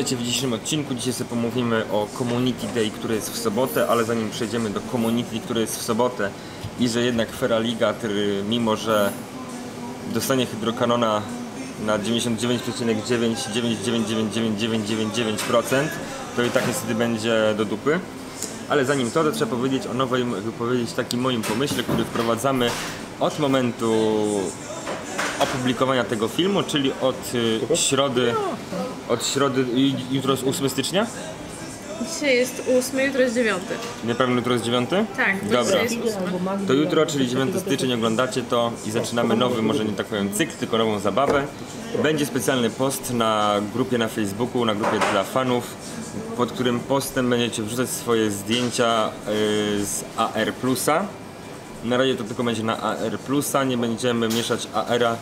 Witajcie w dzisiejszym odcinku. Dzisiaj sobie pomówimy o Community Day, który jest w sobotę, ale zanim przejdziemy do Community, który jest w sobotę i że jednak Feraligatr, mimo że dostanie hydrokanona na 99,9999999% to i tak niestety będzie do dupy. Ale zanim to, to trzeba powiedzieć o nowej, wypowiedzieć takim moim pomyśle, który wprowadzamy od momentu opublikowania tego filmu, czyli od y, środy, od środy, i- jutro jest 8 stycznia? Dzisiaj jest 8, jutro jest 9. Niepewno jutro jest 9? Tak, Dobra. dzisiaj jest 8. To jutro, czyli 9 styczeń oglądacie to i zaczynamy nowy, może nie tak powiem cykl, tylko nową zabawę. Będzie specjalny post na grupie na Facebooku, na grupie dla fanów, pod którym postem będziecie wrzucać swoje zdjęcia y, z AR Plusa. Na razie to tylko będzie na AR Plusa, nie będziemy mieszać AR-a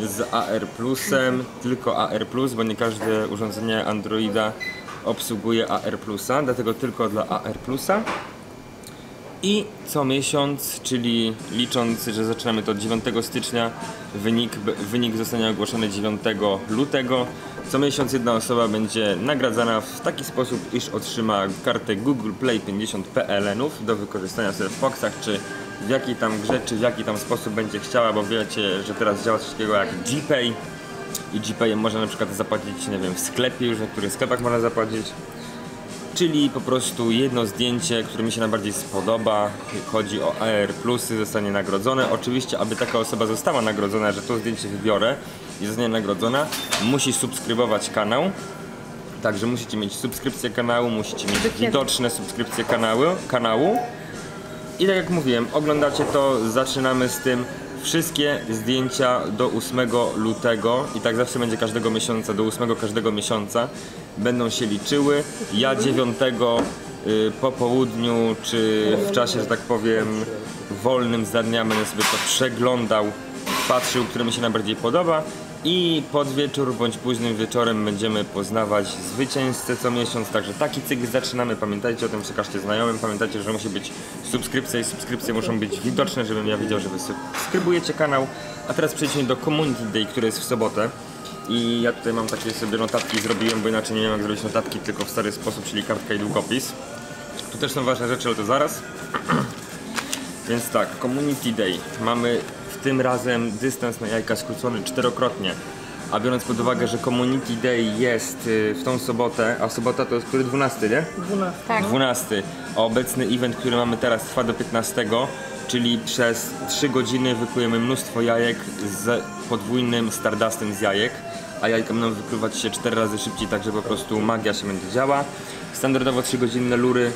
z AR Plusem, tylko AR Plus, bo nie każde urządzenie Androida obsługuje AR Plusa, dlatego tylko dla AR Plusa. I co miesiąc, czyli licząc, że zaczynamy to od 9 stycznia, wynik, wynik zostanie ogłoszony 9 lutego. Co miesiąc jedna osoba będzie nagradzana w taki sposób, iż otrzyma kartę Google Play 50 PLN-ów do wykorzystania w Foxach, czy w jakiej tam grze, czy w jaki tam sposób będzie chciała, bo wiecie, że teraz działa coś takiego jak GPay i GPay można na przykład zapłacić, nie wiem, w sklepie, już w niektórych sklepach można zapłacić. Czyli po prostu jedno zdjęcie, które mi się najbardziej spodoba, chodzi o AR Plusy, zostanie nagrodzone. Oczywiście, aby taka osoba została nagrodzona, że to zdjęcie wybiorę i zostanie nagrodzona, musi subskrybować kanał. Także musicie mieć subskrypcję kanału, musicie mieć widoczne subskrypcje kanały, kanału. I tak jak mówiłem, oglądacie to, zaczynamy z tym. Wszystkie zdjęcia do 8 lutego i tak zawsze będzie każdego miesiąca, do 8 każdego miesiąca będą się liczyły. Ja 9 y, po południu, czy w czasie, że tak powiem, wolnym za dnia będę sobie to przeglądał, patrzył, który mi się najbardziej podoba. I pod wieczór bądź późnym wieczorem będziemy poznawać zwycięzcę co miesiąc. Także taki cykl zaczynamy. Pamiętajcie o tym, przekażcie znajomym. Pamiętajcie, że musi być subskrypcja i subskrypcje muszą być widoczne, żebym ja wiedział, że wy subskrybujecie kanał. A teraz przejdźmy do Community Day, który jest w sobotę. I ja tutaj mam takie sobie notatki zrobiłem, bo inaczej nie wiem jak zrobić notatki, tylko w stary sposób, czyli kartka i długopis. Tu też są ważne rzeczy, ale to zaraz. Więc tak, Community Day. Mamy w tym razem dystans na jajka skrócony czterokrotnie. A biorąc pod uwagę, że Community Day jest y, w tą sobotę, a sobota to jest który 12, nie? Tak. 12. A obecny event, który mamy teraz trwa do 15, czyli przez 3 godziny wykujemy mnóstwo jajek z podwójnym stardustem z jajek, a jajka będą wykluwać się 4 razy szybciej, także po prostu magia się będzie działa. Standardowo 3 godzinne lury,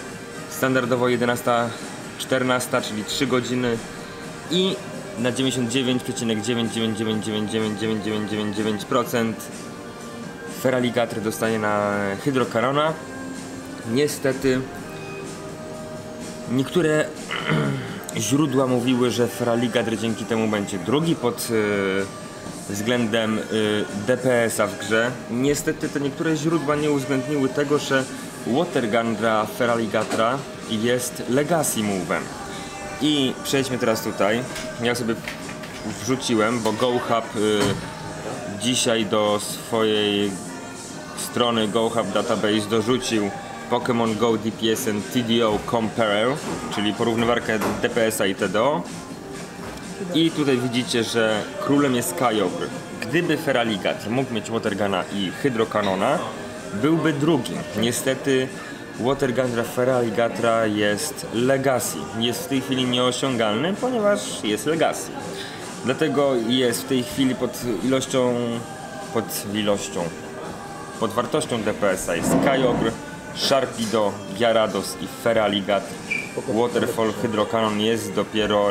standardowo 11, 14, czyli 3 godziny i na 99,999999999% Feraligatr dostanie na hydrokarona. Niestety niektóre źródła mówiły, że Feraligatr dzięki temu będzie drugi pod e, względem e, DPS-a w grze. Niestety te niektóre źródła nie uwzględniły tego, że Watergun dla Feraligatra jest Legacy Move'em. I przejdźmy teraz tutaj. Ja sobie wrzuciłem, bo GoHub y, dzisiaj do swojej strony GoHub Database dorzucił Pokémon Go DPS and TDO Comparer, czyli porównywarkę DPS-a i TDO. I tutaj widzicie, że królem jest Kyogre. Gdyby Feraligatr mógł mieć Waterguna i Hydrokanona, byłby drugi. Niestety Watergun dla Ferraligatra jest Legacy. Jest w tej chwili nieosiągalny, ponieważ jest Legacy. Dlatego jest w tej chwili pod ilością, pod ilością, pod wartością DPS-a jest Kyogre, Sharpedo, Gyarados i Feraligatr. Waterfall Hydrocanon jest dopiero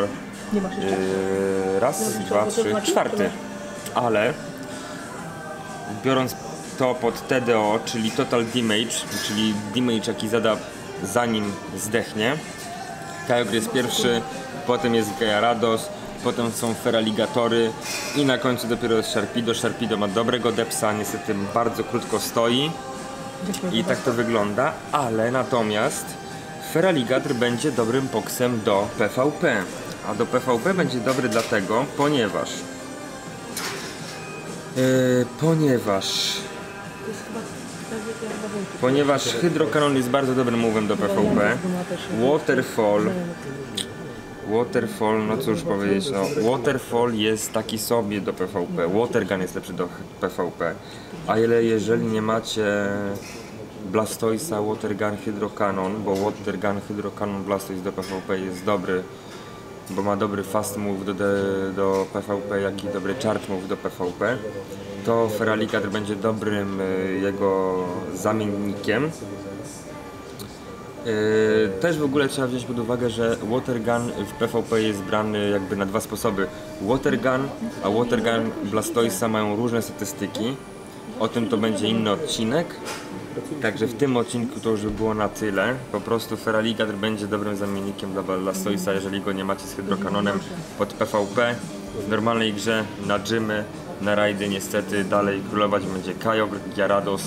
Nie masz? Yy, raz, dwa, trzy, czwarty. Ale biorąc to pod TDO, czyli Total Damage, czyli damage jaki zada zanim zdechnie. Kyogre jest pierwszy, potem jest Gyarados, potem są Feraligatory i na końcu dopiero jest Sharpedo. Sharpedo ma dobrego depsa, niestety bardzo krótko stoi i tak to wygląda, ale natomiast Feraligatr będzie dobrym poksem do PvP. A do PvP będzie dobry dlatego, ponieważ Yy, ponieważ Ponieważ Hydrokanon jest bardzo dobrym mówem do PvP, Waterfall Waterfall, no cóż powiedzieć, no Waterfall jest taki sobie do PvP, Watergun jest lepszy do PvP, ale jeżeli nie macie Blastoisa, Watergun, Hydrocanon, bo Watergun, Hydrocanon, Blastoise do PvP jest dobry, bo ma dobry fast move do, do, PvP, jak i dobry chart move do PvP, to Feraligatr będzie dobrym y, jego zamiennikiem. Yy, Też w ogóle trzeba wziąć pod uwagę, że Watergun w PvP jest brany jakby na dwa sposoby. Watergun, a Watergun Blastoisa mają różne statystyki. O tym to będzie inny odcinek. Także w tym odcinku to już by było na tyle. Po prostu Feraligatr będzie dobrym zamiennikiem dla Blastoisa, jeżeli go nie macie z Hydrokanonem pod PvP. W normalnej grze na gymy, na rajdy niestety dalej królować będzie Kyogre, Gyarados,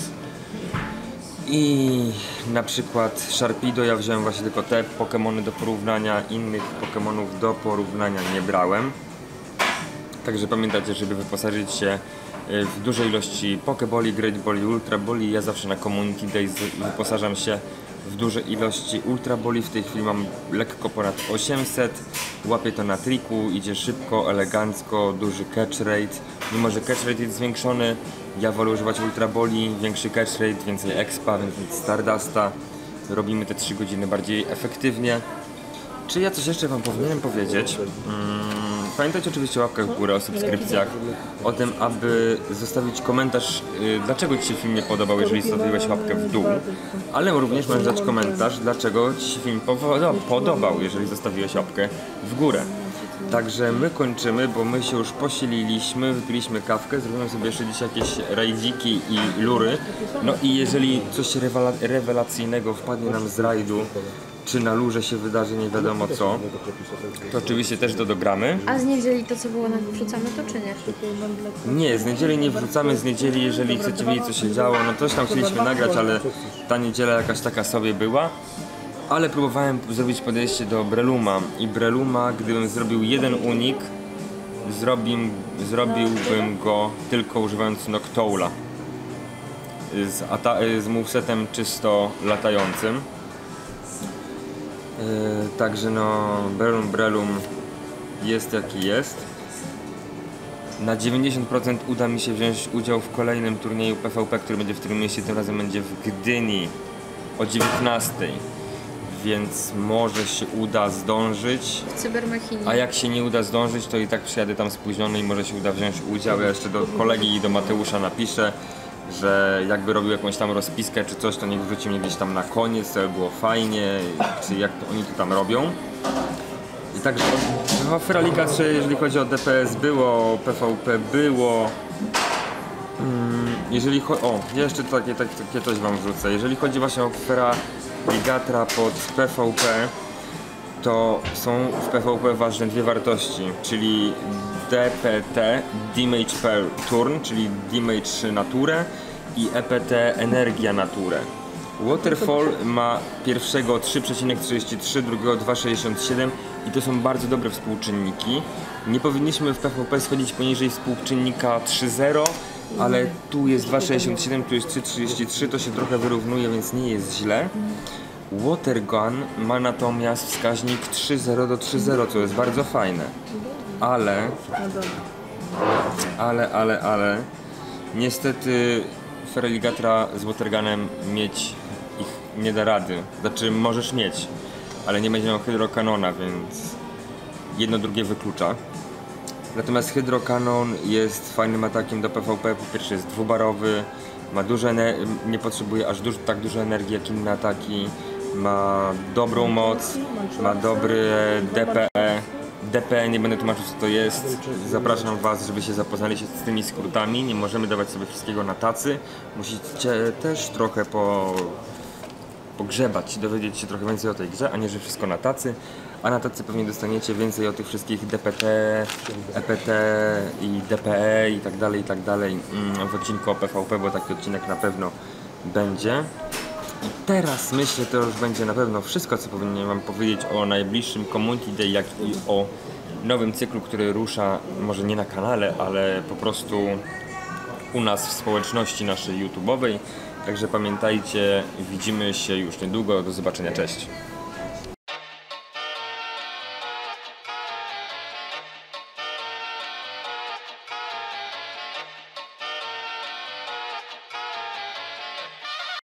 i na przykład Sharpedo ja wziąłem właśnie tylko te Pokémony do porównania, innych Pokémonów do porównania nie brałem. Także pamiętajcie, żeby wyposażyć się y, w dużej ilości Pokeboli, Great Boli, Ultra Boli. Ja zawsze na Community Days wyposażam się w dużej ilości Ultra Boli. W tej chwili mam lekko ponad 800. Łapię to na triku, idzie szybko, elegancko, duży catch rate. Mimo, że catch rate jest zwiększony, ja wolę używać Ultra Boli, większy catch rate, więcej expa, więcej Stardusta. Robimy te 3 godziny bardziej efektywnie. Czy ja coś jeszcze Wam powinienem powiedzieć? Mm, pamiętajcie oczywiście o łapkach w górę, o subskrypcjach, o tym, aby zostawić komentarz, y, dlaczego Ci się film nie podobał, jeżeli zostawiłeś łapkę w dół, ale również możesz dać komentarz, dlaczego Ci się film podobał, jeżeli zostawiłeś łapkę w górę. Także my kończymy, bo my się już posililiśmy, wypiliśmy kawkę, zrobimy sobie jeszcze dzisiaj jakieś rajdziki i lury. No i jeżeli coś rewela- rewelacyjnego wpadnie nam z rajdu, czy na lurze się wydarzy nie wiadomo co, to oczywiście też to dogramy. A z niedzieli to co było, wrzucamy to czy nie? Nie, z niedzieli nie wrzucamy, z niedzieli jeżeli chcecie wiedzieć co się działo, no coś tam chcieliśmy nagrać, ale ta niedziela jakaś taka sobie była. Ale próbowałem zrobić podejście do Breluma i Breluma, gdybym zrobił jeden unik, zrobił, zrobiłbym go tylko używając Noctoula z, z movesetem czysto latającym. Yy, także no, Brelum Brelum jest jaki jest. Na 90% uda mi się wziąć udział w kolejnym turnieju PvP, który będzie w tym mieście, tym razem będzie w Gdyni o 19. Więc może się uda zdążyć. W cybermachinie. A jak się nie uda zdążyć, to i tak przyjadę tam spóźniony i może się uda wziąć udział. Ja jeszcze do kolegi i do Mateusza napiszę, że jakby robił jakąś tam rozpiskę czy coś, to niech wrzuci mnie gdzieś tam na koniec, to by było fajnie, czy jak to oni to tam robią. I także w Feralika 3, jeżeli chodzi o DPS było, PvP było. Mm, Jeżeli chodzi. O, jeszcze takie, takie, takie coś wam wrzucę. Jeżeli chodzi właśnie o Feraligatra pod PvP, to są w PvP ważne dwie wartości, czyli DPT, Damage per Turn, czyli Damage naturę i EPT, Energia naturę. Waterfall ma pierwszego 3,33, drugiego 2,67 i to są bardzo dobre współczynniki. Nie powinniśmy w PvP schodzić poniżej współczynnika 3,0, ale tu jest 2,67, tu jest 3,33, to się trochę wyrównuje, więc nie jest źle. Watergun ma natomiast wskaźnik 3.0 do 3.0, co jest bardzo fajne. Ale, ale, ale, ale, niestety Ferligatra z Watergunem mieć ich nie da rady. Znaczy możesz mieć, ale nie będzie miał hydrokanona, więc jedno drugie wyklucza. Natomiast hydrokanon jest fajnym atakiem do PvP. Po pierwsze jest dwubarowy, ma dużo ener- nie potrzebuje aż duż, tak dużo energii jak inne ataki, ma dobrą moc, ma dobry DPE. DPE nie będę tłumaczył co to jest. Zapraszam Was, żeby się zapoznali się z tymi skrótami. Nie możemy dawać sobie wszystkiego na tacy. Musicie też trochę po, pogrzebać, dowiedzieć się trochę więcej o tej grze, a nie, że wszystko na tacy. A na tacy pewnie dostaniecie więcej o tych wszystkich DPT, EPT i DPE i tak dalej, i tak dalej mm, w odcinku o PvP, bo taki odcinek na pewno będzie. I teraz myślę, to już będzie na pewno wszystko, co powinienem Wam powiedzieć o najbliższym Community Day, jak i o nowym cyklu, który rusza, może nie na kanale, ale po prostu u nas w społeczności naszej YouTube'owej. Także pamiętajcie, widzimy się już niedługo. Do zobaczenia, cześć.